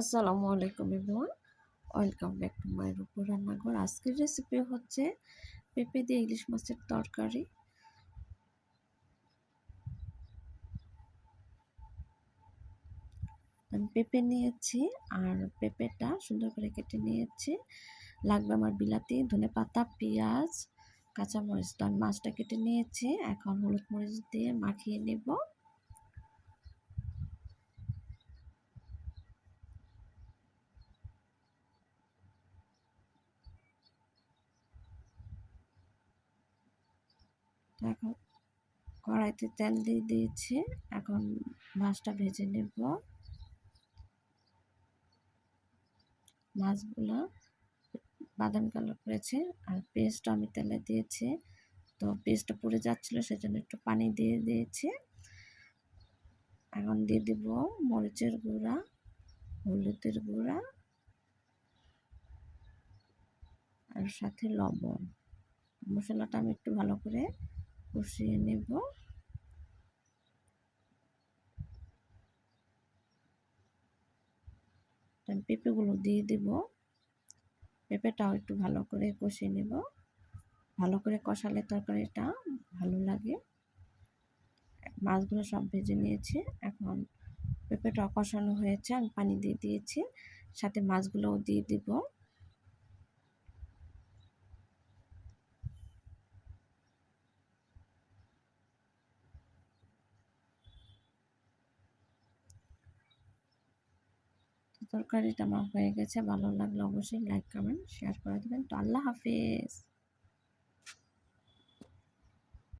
আসসালামু আলাইকুম everyone. Welcome back to my রূপর রান্নাঘর। আজকের রেসিপি হচ্ছে পেঁপে দিয়ে ইলিশ মাছের তরকারি। আমি পেঁপে নিয়েছি আর পেঁপেটা সুন্দর করে কেটে নিয়েছি। লাগবে আমার বিলাতি, ধনে পাতা, পেঁয়াজ, কাঁচামরিচ। তো আমি মাছটা কেটে নিয়েছি। এখন হলুদ মরিচ দিয়ে মাখিয়ে নেব। এখন কড়াইতে তেল দিয়ে দিয়েছি, এখন মাছটা ভেজে নেব। মাছগুলো বাদাম কালার করেছে, আর পেস্ট আমি তেলে দিয়েছি। তো পেস্টটা পুড়ে যাচ্ছিল, সেজন্য একটু পানি দিয়ে দিয়েছি। এখন দিয়ে দিব মরিচের গুঁড়া, হলুদের গুঁড়া, আর সাথে লবণ। মশলাটা আমি একটু ভালো করে কষিয়ে নেব। পেঁপেগুলো দিয়ে দেব। পেঁপেটাও একটু ভালো করে কষিয়ে নেব। ভালো করে কষালে তরকারিটা ভালো লাগে। মাছগুলো সব ভেজে নিয়েছি। এখন পেঁপেটা কষানো হয়েছে, আমি পানি দিয়ে দিয়েছি। সাথে মাছগুলোও দিয়ে দিব। তরকারিটা আমার হয়ে গেছে, ভালো লাগলে অবশ্যই লাইক কমেন্ট শেয়ার করে দেবেন। তো আল্লাহ হাফিজ।